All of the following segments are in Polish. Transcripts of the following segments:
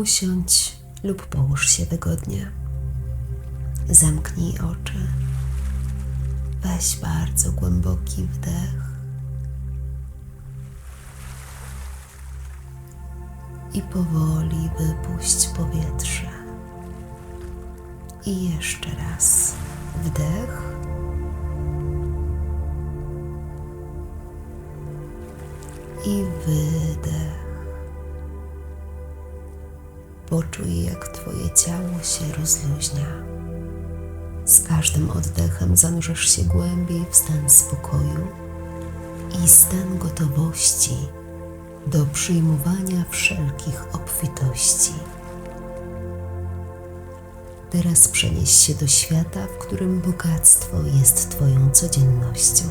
Usiądź lub połóż się wygodnie. Zamknij oczy. Weź bardzo głęboki wdech i powoli wypuść powietrze. I jeszcze raz wdech. I wydech. Poczuj, jak Twoje ciało się rozluźnia. Z każdym oddechem zanurzasz się głębiej w stan spokoju i stan gotowości do przyjmowania wszelkich obfitości. Teraz przenieś się do świata, w którym bogactwo jest Twoją codziennością.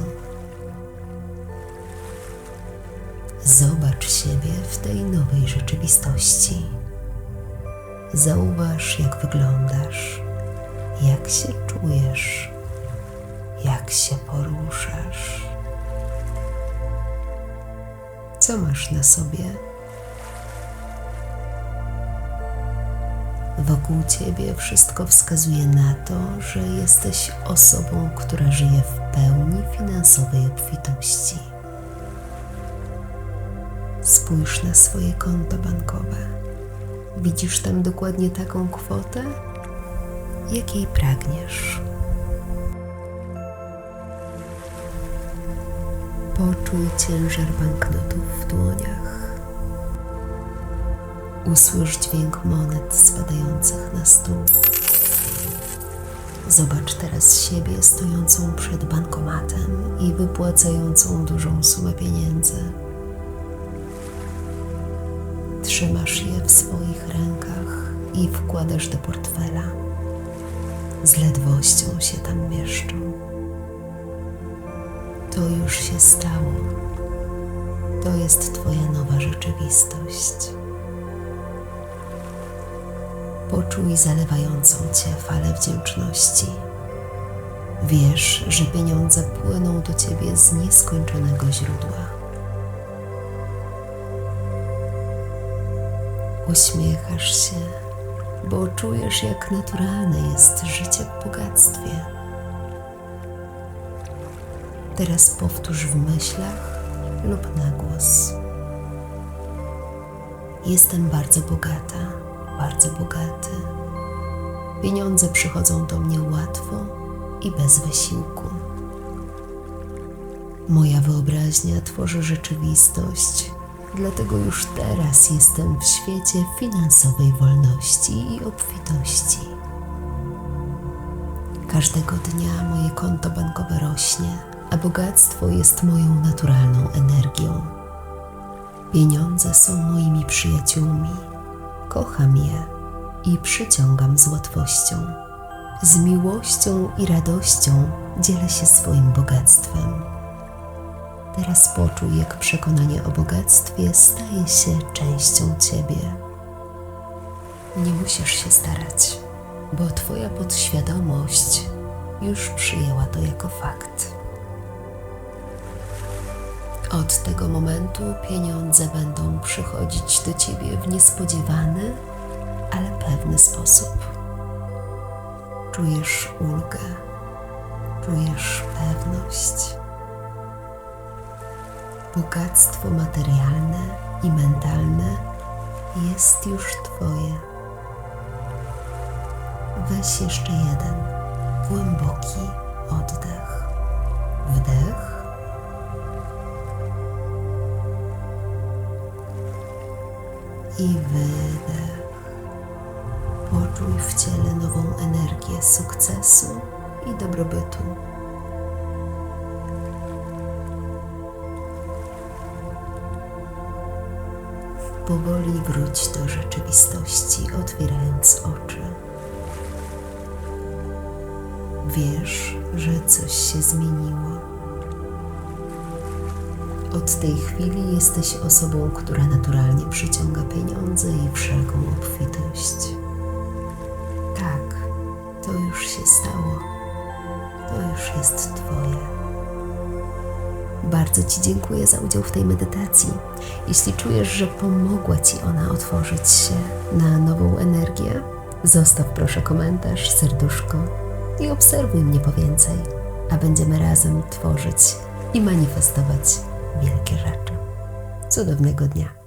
Zobacz siebie w tej nowej rzeczywistości. Zauważ, jak wyglądasz, jak się czujesz, jak się poruszasz. Co masz na sobie? Wokół ciebie wszystko wskazuje na to, że jesteś osobą, która żyje w pełni finansowej obfitości. Spójrz na swoje konto bankowe. Widzisz tam dokładnie taką kwotę, jakiej pragniesz. Poczuj ciężar banknotów w dłoniach. Usłysz dźwięk monet spadających na stół. Zobacz teraz siebie stojącą przed bankomatem i wypłacającą dużą sumę pieniędzy. Trzymasz je w swoich rękach i wkładasz do portfela. Z ledwością się tam mieszczą. To już się stało. To jest Twoja nowa rzeczywistość. Poczuj zalewającą Cię falę wdzięczności. Wiesz, że pieniądze płyną do Ciebie z nieskończonego źródła. Uśmiechasz się, bo czujesz, jak naturalne jest życie w bogactwie. Teraz powtórz w myślach lub na głos. Jestem bardzo bogata, bardzo bogaty. Pieniądze przychodzą do mnie łatwo i bez wysiłku. Moja wyobraźnia tworzy rzeczywistość, dlatego już teraz jestem w świecie finansowej wolności i obfitości. Każdego dnia moje konto bankowe rośnie, a bogactwo jest moją naturalną energią. Pieniądze są moimi przyjaciółmi. Kocham je i przyciągam z łatwością. Z miłością i radością dzielę się swoim bogactwem. Teraz poczuj, jak przekonanie o bogactwie staje się częścią ciebie. Nie musisz się starać, bo Twoja podświadomość już przyjęła to jako fakt. Od tego momentu pieniądze będą przychodzić do ciebie w niespodziewany, ale pewny sposób. Czujesz ulgę, czujesz pewność. Bogactwo materialne i mentalne jest już Twoje. Weź jeszcze jeden głęboki oddech. Wdech. I wydech. Poczuj w ciele nową energię sukcesu i dobrobytu. Powoli wróć do rzeczywistości, otwierając oczy. Wiesz, że coś się zmieniło. Od tej chwili jesteś osobą, która naturalnie przyciąga pieniądze i wszelką obfitość. Tak, to już się stało. To już jest Twoje. Bardzo Ci dziękuję za udział w tej medytacji. Jeśli czujesz, że pomogła Ci ona otworzyć się na nową energię, zostaw proszę komentarz, serduszko i obserwuj mnie po więcej, a będziemy razem tworzyć i manifestować wielkie rzeczy. Cudownego dnia.